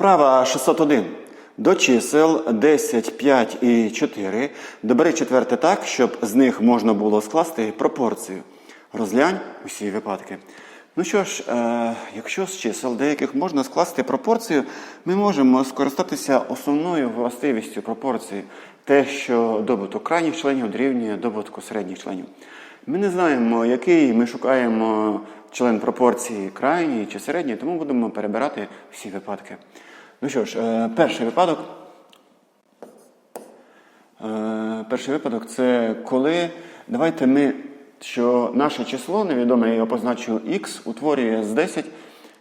Вправа 601. До чисел 10, 5 і 4 добери четверте так, щоб з них можна було скласти пропорцію. Розглянь усі випадки. Ну що ж, е, якщо з чисел деяких можна скласти пропорцію, ми можемо скористатися основною властивістю пропорції, те, що добуток крайніх членів дорівнює добутку середніх членів. Ми не знаємо, який ми шукаємо член пропорції крайній чи середній, тому будемо перебирати всі випадки. Ну що ж, е, перший випадок. Е, Перший випадок це коли. Давайте ми, що наше число, невідоме, я його позначу x, утворює з 10,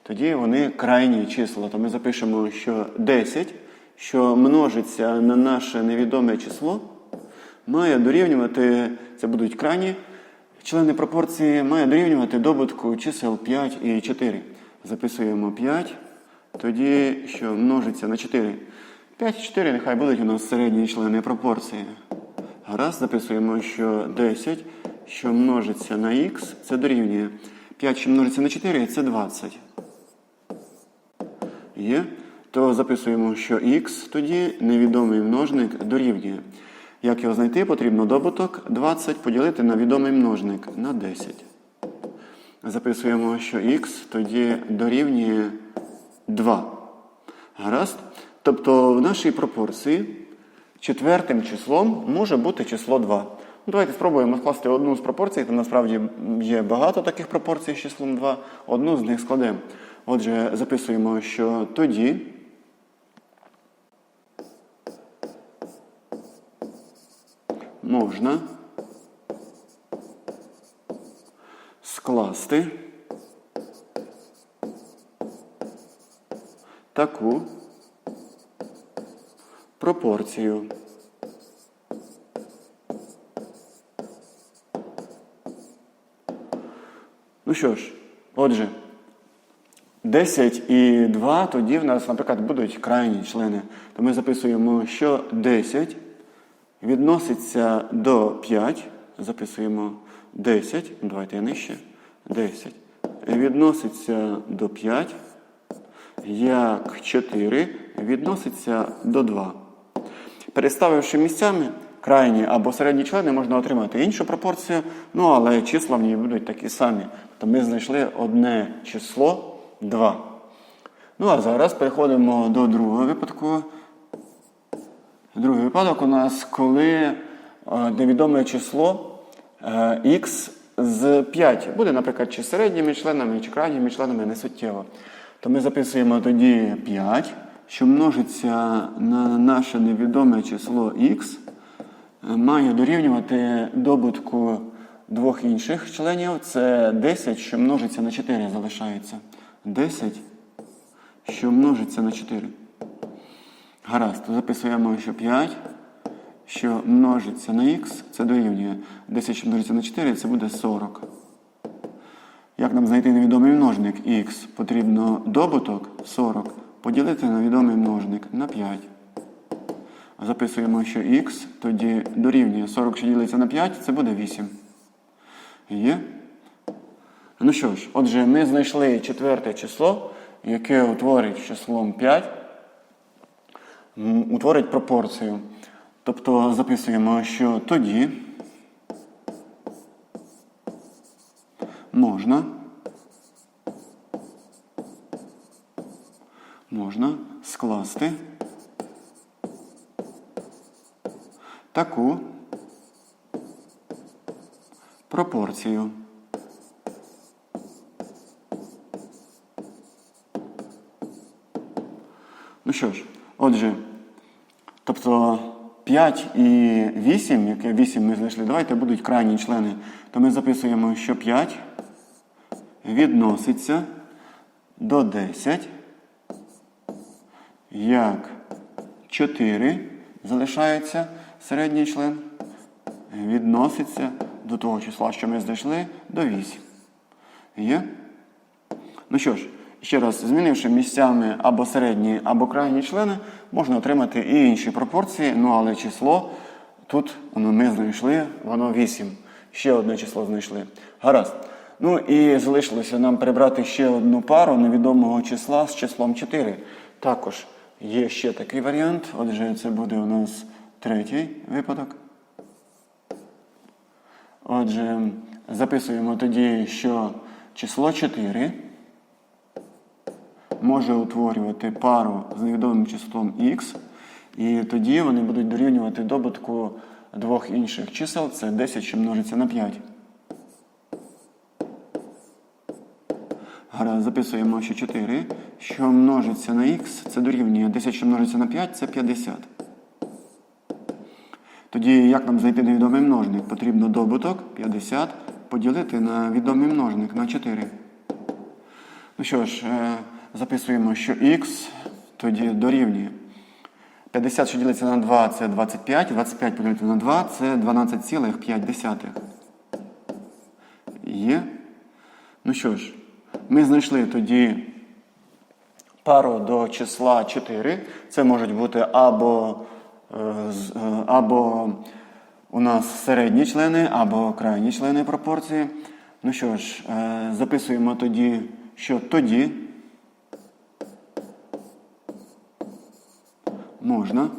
тоді вони крайні числа. То ми запишемо, що 10, що множиться на наше невідоме число, має дорівнювати, це будуть крайні члени пропорції, має дорівнювати добутку чисел 5 і 4. Записуємо 5, тоді що множиться на 4. 5 і 4 нехай будуть у нас середні члени пропорції. Гаразд, записуємо, що 10, що множиться на х, це дорівнює. 5, що множиться на 4, це 20. Є? То записуємо, що х тоді невідомий множник дорівнює. Як його знайти, потрібно добуток 20 поділити на відомий множник на 10. Записуємо, що х тоді дорівнює 2. Гаразд? Тобто в нашій пропорції четвертим числом може бути число 2. Ну, Давайте спробуємо скласти одну з пропорцій. Там насправді є багато таких пропорцій з числом 2. Одну з них складемо. Отже, записуємо, що тоді можна скласти таку пропорцію. Ну що ж, отже, 10 і 2, тоді в нас, наприклад, будуть крайні члени. То ми записуємо, що 10 відноситься до 5. Записуємо 10. Давайте я нижче. 10. Відноситься до 5. Як 4 відноситься до 2. Переставивши місцями крайні або середні члени, можна отримати іншу пропорцію, ну але числа в ній будуть такі самі. То ми знайшли одне число 2. Ну а зараз переходимо до другого випадку. Другий випадок у нас, коли е, невідоме число е, х з 5 буде, наприклад, чи середніми членами, чи крайніми членами не суттєво. То ми записуємо тоді 5, що множиться на наше невідоме число х, е, має дорівнювати добутку двох інших членів. Це 10, що множиться на 4, залишається. 10, що множиться на 4. Гаразд, то записуємо, що 5, що множиться на х, це дорівнює 10, що множиться на 4, це буде 40. Як нам знайти невідомий множник х? Потрібно добуток 40 поділити на відомий множник на 5. Записуємо, що х тоді дорівнює 40, що ділиться на 5, це буде 8. Є? Ну що ж, отже, ми знайшли четверте число, яке утворить числом 5 утворить пропорцію. Тобто записуємо, що тоді можна, можна скласти таку пропорцію. Ну що ж, отже, тобто 5 і 8, яке 8 ми знайшли, давайте будуть крайні члени. То ми записуємо, що 5 відноситься до 10, як 4 залишається середній член, відноситься до того числа, що ми знайшли, до 8. Є? Ну що ж, ще раз, змінивши місцями або середні, або крайні члени, можна отримати і інші пропорції, ну але число тут воно ми знайшли, воно 8. Ще одне число знайшли. Гаразд. Ну і залишилося нам прибрати ще одну пару невідомого числа з числом 4. Також є ще такий варіант. Отже, це буде у нас третій випадок. Отже, записуємо тоді, що число 4 може утворювати пару з невідомим числом х, і тоді вони будуть дорівнювати добутку двох інших чисел, це 10, що множиться на 5. Записуємо, що 4, що множиться на х, це дорівнює 10, що множиться на 5, це 50. Тоді як нам знайти невідомий множник? Потрібно добуток 50 поділити на відомий множник на 4. Ну що ж, е, записуємо, що х тоді дорівнює. 50, що ділиться на 2, це 25. 25 поділити на 2 це 12,5. Є. Ну що ж, ми знайшли тоді пару до числа 4. Це можуть бути або, е, е, або у нас середні члени, або крайні члени пропорції. Ну що ж, е, записуємо тоді, що тоді можна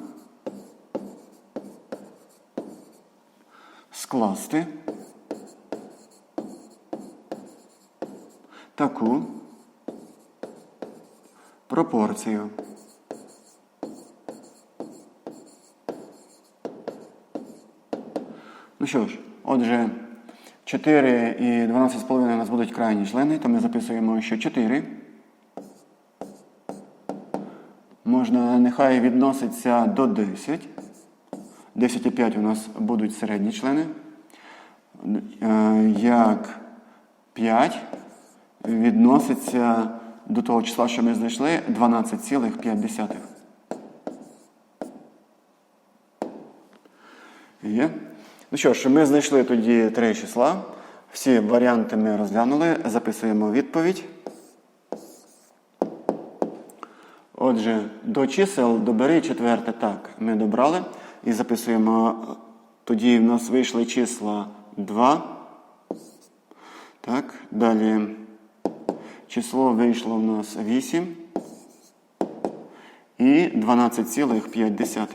скласти таку пропорцію. Ну що ж, отже, 4 і 12,5 у нас будуть крайні члени, то ми записуємо, що 4 можна нехай відноситься до 10. 10 і 5 у нас будуть середні члени. Е, Як 5 відноситься до того числа, що ми знайшли, 12,5. Є. Ну що ж, ми знайшли тоді три числа. Всі варіанти ми розглянули. Записуємо відповідь. Отже, до чисел добери четверте так. Ми добрали. І записуємо. Тоді в нас вийшли числа 2. Так, далі число вийшло в нас 8 і 12,5.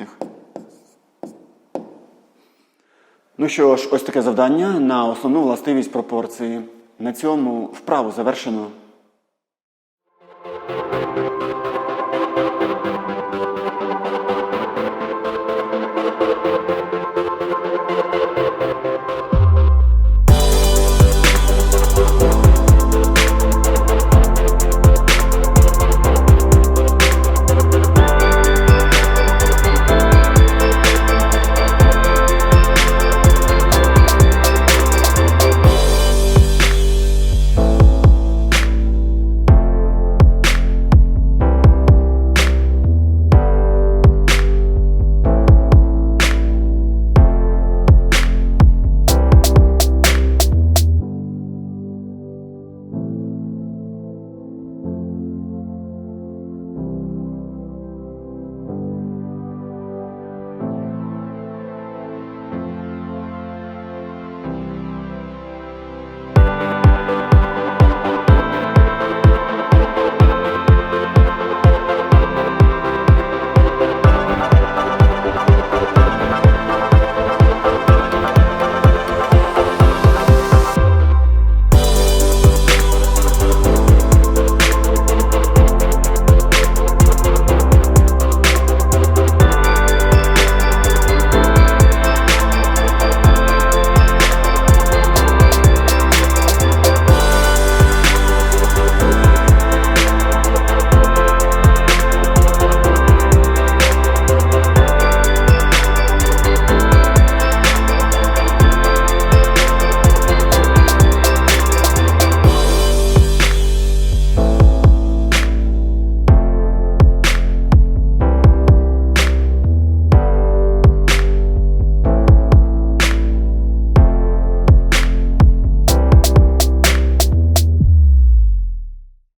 Ну що ж, ось таке завдання на основну властивість пропорції. На цьому вправу завершено.